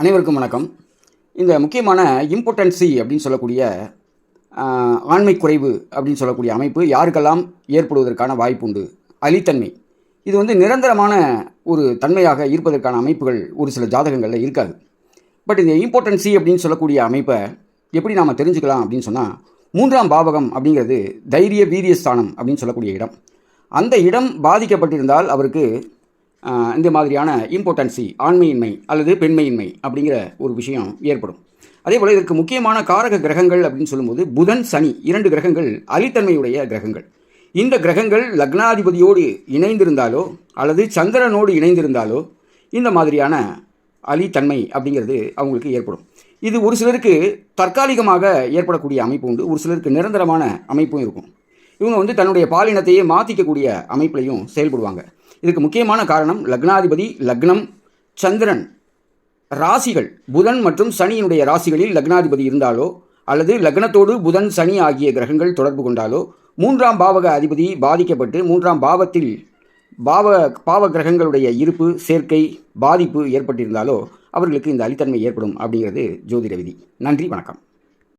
அனைவருக்கும் வணக்கம். இந்த முக்கியமான இம்பார்ட்டன்சி அப்படின்னு சொல்லக்கூடிய ஆண்மை குறைவு அப்படின்னு சொல்லக்கூடிய அமைப்பு யாருக்கெல்லாம் ஏற்படுவதற்கான வாய்ப்பு உண்டு? அலித்தன்மை இது வந்து நிரந்தரமான ஒரு தன்மையாக இருப்பதற்கான அமைப்புகள் ஒரு சில ஜாதகங்களில் இருக்காது. பட் இந்த இம்பார்ட்டன்சி அப்படின்னு சொல்லக்கூடிய அமைப்பை எப்படி நாம் தெரிஞ்சுக்கலாம் அப்படின்னு சொன்னால் மூன்றாம் பாவகம் அப்படிங்கிறது தைரிய வீரிய ஸ்தானம் அப்படின்னு சொல்லக்கூடிய இடம். அந்த இடம் பாதிக்கப்பட்டிருந்தால் அவருக்கு இந்த மாதிரியான இம்பார்ட்டன்சி ஆண்மையின்மை அல்லது பெண்மையின்மை அப்படிங்கிற ஒரு விஷயம் ஏற்படும். அதே போல் இதற்கு முக்கியமான காரக கிரகங்கள் அப்படின்னு சொல்லும்போது புதன் சனி இரண்டு கிரகங்கள் அலித்தன்மையுடைய கிரகங்கள். இந்த கிரகங்கள் லக்னாதிபதியோடு இணைந்திருந்தாலோ அல்லது சந்திரனோடு இணைந்திருந்தாலோ இந்த மாதிரியான அலித்தன்மை அப்படிங்கிறது அவங்களுக்கு ஏற்படும். இது ஒரு சிலருக்கு தற்காலிகமாக ஏற்படக்கூடிய அமைப்பு உண்டு. ஒரு சிலருக்கு நிரந்தரமான அமைப்பும் இருக்கும். இவங்க வந்து தன்னுடைய பாலினத்தையே மாற்றிக்கக்கூடிய அமைப்புலையும் செயல்படுவாங்க. இதுக்கு முக்கியமான காரணம் லக்னாதிபதி லக்னம் சந்திரன். ராசிகள் புதன் மற்றும் சனியினுடைய ராசிகளில் லக்னாதிபதி இருந்தாலோ அல்லது லக்னத்தோடு புதன் சனி ஆகிய கிரகங்கள் தொடர்பு கொண்டாலோ மூன்றாம் பாவக அதிபதி பாதிக்கப்பட்டு மூன்றாம் பாவத்தில் பாவ பாவ கிரகங்களுடைய இருப்பு சேர்க்கை பாதிப்பு ஏற்பட்டிருந்தாலோ அவர்களுக்கு இந்த அலித்தன்மை ஏற்படும் அப்படிங்கிறது ஜோதிட விதி. நன்றி வணக்கம்.